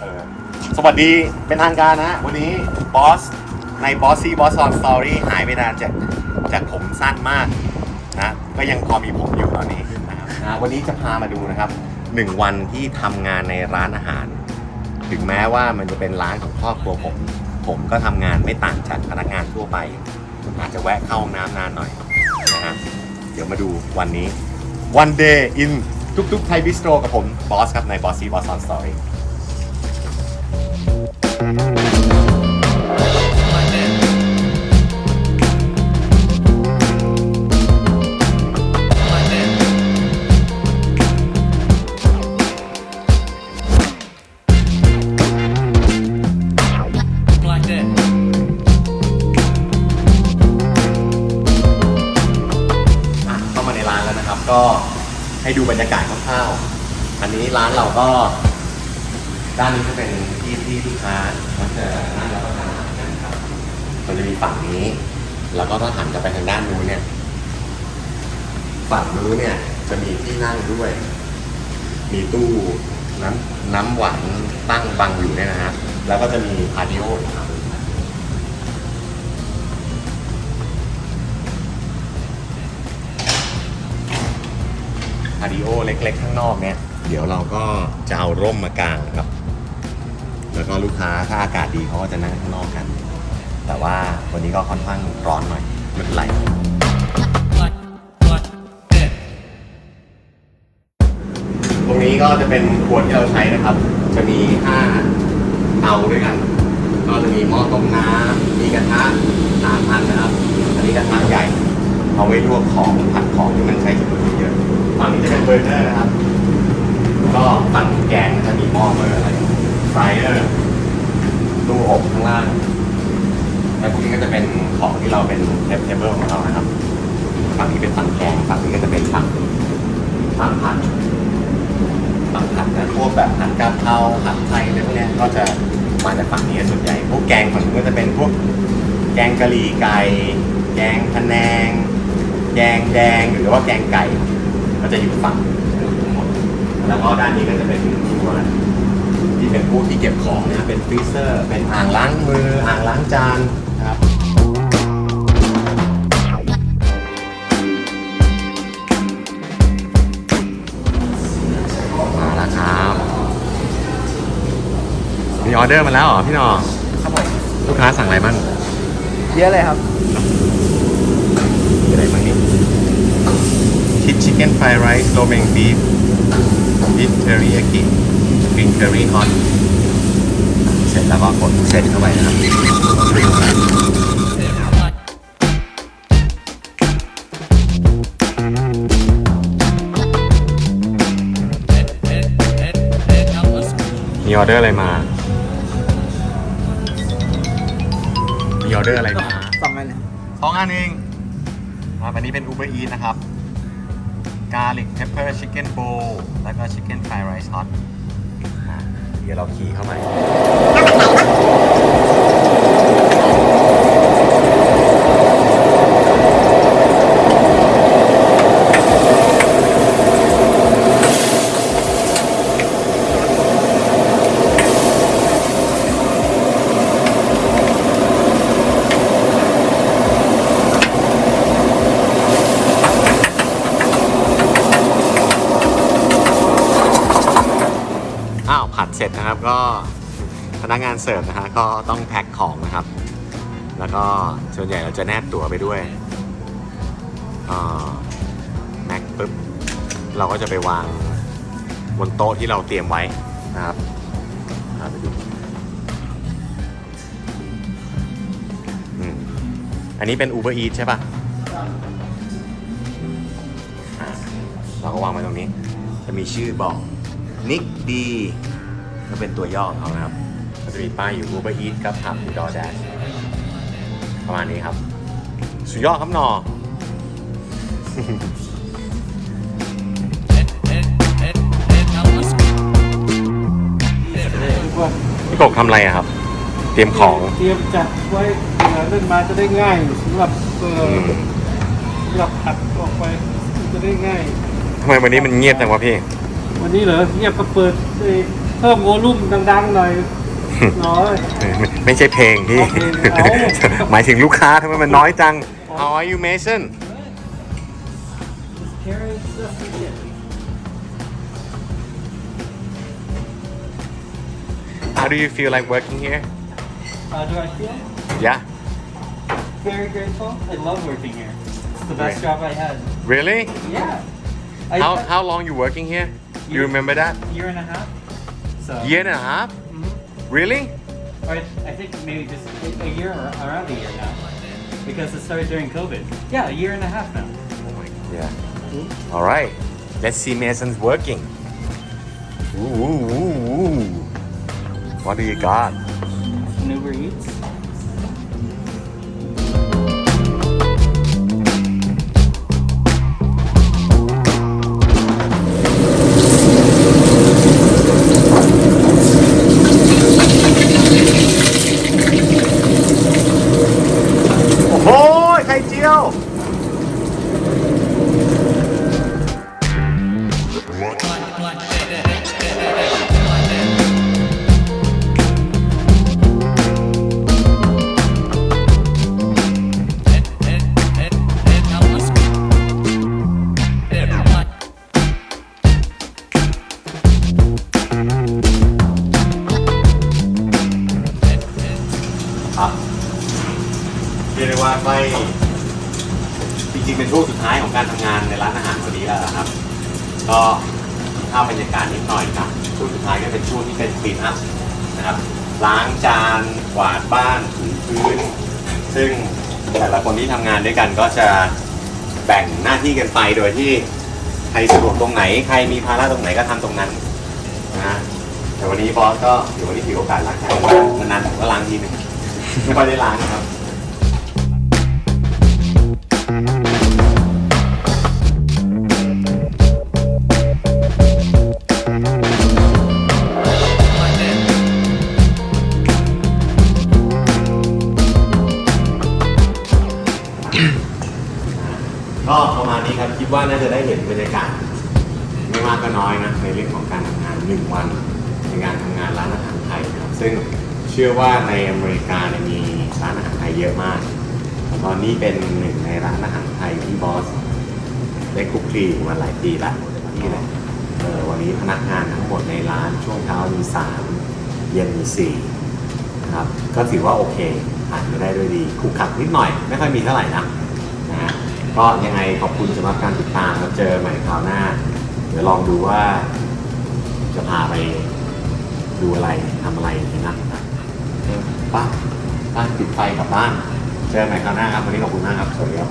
เออสวัสดีเป็นทางการนะ วันนี้บอสในบอสซี่บอสซอนสตอรี่หายไปนานจากจากผมสั้นมากนะก็ยังพอมีผมอยู่ตอนนี้นะครับนะวันนี้จะพามาดูนะครับหนึ่งวันที่ทำงานในร้านอาหาร ถึงแม้ว่ามันจะเป็นร้านของครอบครัวผม ผมก็ทำงานไม่ต่างจากพนักงานทั่วไป อาจจะแวะเข้าห้องน้ำนานหน่อยนะฮะเดี๋ยวมาดูวันนี้ one day in ทุกๆไทยบิสโตรกับผมบอสครับในบอสซี่บอสซอนสตอรี่ ให้ดูบรรยากาศคร่าวๆอันนี้ร้านเราก็ ด้านนี้จะเป็นที่ที่ลูกค้ามักจะนั่งรับประทานอาหารกันครับมันจะมีฝั่งนี้ แล้วก็ถ้าหันกลับไปทางด้านนู้นเนี่ย ฝั่งนู้นเนี่ย จะมีที่นั่งด้วย มีตู้น้ำน้ำหวานตั้งบังอยู่เนี่ยนะฮะแล้วก็จะมีพาติโอครับ ดิโอเล็กๆข้างนอกเนี่ย เดี๋ยวเราก็จะเอาร่มมากางครับ แล้วก็ลูกค้าถ้าอากาศดีเขาก็จะนั่งข้างนอกกัน แต่ว่าวันนี้ก็ค่อนข้างร้อนหน่อยไม่เป็นไรตรงนี้ก็จะเป็นครัวที่เราใช้นะครับ จะมี5เตาด้วยกัน ก็จะมีหม้อต้มน้ำมีกระทะสามอันนะครับ อันนี้กระทะใหญ่ เอาไว้ลวกของผัดของที่มันใช้จุดเยอ ฝั่งนี้จะเป็นเบอร์เนอร์นะครับ ก็ฝั่งแกงจะมีหม้อเบอร์อะไรไฟเออร์ตู้อบข้างล่าง และพวกนี้ก็จะเป็นของที่เราเป็นเทปเทเบิลของเรานะครับ ฝั่งนี้เป็นฝั่งแกงฝั่งนี้ก็จะเป็นฝั่งฝั่งผัดบางผัดนะพวกแบบผัดกะเพราผัดไทยอะไรพวกเนี้ยก็จะมาจากฝั่งนี้ส่วนใหญ่ พวกแกงฝั่งนู้ก็จะเป็นพวกแกงกะหรี่ไก่ แกงพะแนง แกงแดง หรือว่าแกงไก่ จะอยู่ฝั่งทั้งหมด แล้วก็ด้านนี้ก็จะเป็นตัวที่เป็นพวกที่เก็บของนะเป็นฟรีเซอร์ เป็นอ่างล้างมือ อ่างล้างจานนะครับมาแล้วครับ มีออเดอร์มาแล้วเหรอพี่หนอครับผมลูกค้าสั่งอะไรบ้าง เยอะเลยครับ มีอะไรบ้างนี่ คิดชิคเก้นฟรายไรซ์โรเมงบีฟบีฟเทอริยากิกรีนเคอรี่ฮอตเสร็จแล้วก็กดเสร็จเข้าไปนะครับมีออเดอร์อะไรมา มีออเดอร์อะไรมาสองอันเลยสองอันเองอ่าวันนี้เป็น Uber Eats นะครับ Garlic Pepper Chicken Bowl แล้วก็ Chicken Fried Rice Hot อะเดี๋ยวเราขี่เข้าไป สร็จนะครับก็พนักงานเสิร์ฟนะฮะก็ต้องแพ็คของนะครับ แล้วก็ส่วนใหญ่เราจะแนบตั๋วไปด้วยแม็กปุ๊บเราก็จะไปวางบนโต๊ะที่เราเตรียมไว้นะครับไปดูอันนี้เป็น Uber Eats ใช่ปะอ่าเราก็วางไว้ตรงนี้ จะมีชื่อบอกนิกดี ก็เป็นตัวย่อของเขานะครับก็จะมีป้ายอยู่ Uber Eats กับทำอยู่ DoorDash ประมาณนี้ครับ สุดยอดครับหนอพี่กบทำอะไรอะครับ เตรียมของเตรียมจัดไว้เวลาเล่นมาจะได้ง่ายสำหรับเอ่ออือมสำหรับอัดออกไปจะได้ง่าย ทำไมวันนี้มันเงียบจังวะพี่ วันนี้เหรอเงียบก็เปิดไอ้ เพิ่มโวลุ่มดังๆหน่อยน้อย ไม่ใช่เพลงพี่เอาเพลงเอา หมายถึงลูกค้าทำไมมันน้อยจัง How are you Mason Carry stuff we get. How do you feel like working here How do I feel? Yeah Very grateful. I love working here. It's the best Right. job I had. Really Yeah. I, How how long you working here You Year- remember that year and a half. So Year and a half Mhm. Really Or I, I think maybe just a, year or around a year now. Because it started during COVID. Yeah, a year and a half now. Oh my yeah All right Let's see Mason's working ooh, ooh, ooh, ooh. What do you got An Uber Eats. ครับเรียกได้ว่าใกล้จริงๆเป็นช่วงสุดท้ายของการทำงานในร้านอาหารวันนี้แล้วนะครับ ก็ภาพบรรยากาศนิดหน่อยครับช่วงสุดท้ายก็เป็นช่วงที่เป็นคลีนอัพนะครับ ล้างจานกวาดบ้านถูพื้น ซึ่งแต่ละคนที่ทำงานด้วยกันก็จะแบ่งหน้าที่กันไปโดยที่ใครสะดวกตรงไหน ใครมีภาระตรงไหนก็ทำตรงนั้นนะฮะแต่วันนี้บอสก็เดี๋ยววันนี้ถือโอกาสล้างจานนานๆผมก็ล้างทีหนึ่ง ไม่ค่อยได้ล้างนะครับ ก็ประมาณนี้ครับคิดว่าน่าจะได้เห็นบรรยากาศไม่มากก็น้อยนะในเรื่องของการทำงานหนึ่งวันในการทำงานร้านอาหารไทยนะครับซึ่ง ชื่อว่าในอเมริกาเนี่ยมีร้านอาหารไทยเยอะมาก ตอนนี้เป็นหนึ่งในร้านอาหารไทยที่บอสได้คุกคีอยู่มาหลายปีละที่เลยเออวันนี้พนักงานทั้งหมดในร้านช่วงเช้ามีสามเย็นมีสี่นะครับก็ถือว่าโอเคผ่านไปได้ด้วยดีคุกคักนิดหน่อย ไม่ค่อยมีเท่าไหร่นะนะฮะก็ยังไงขอบคุณสำหรับการติดตามแล้วเจอใหม่คราวหน้า เดี๋ยวลองดูว่าจะพาไปดูอะไรทำอะไรนั่น นะไป้าป้าปิดไฟกลับบ้านเจอกันใหม่คราวหน้าครับวันนี้ขอบคุณมากครับสวัสดีครับ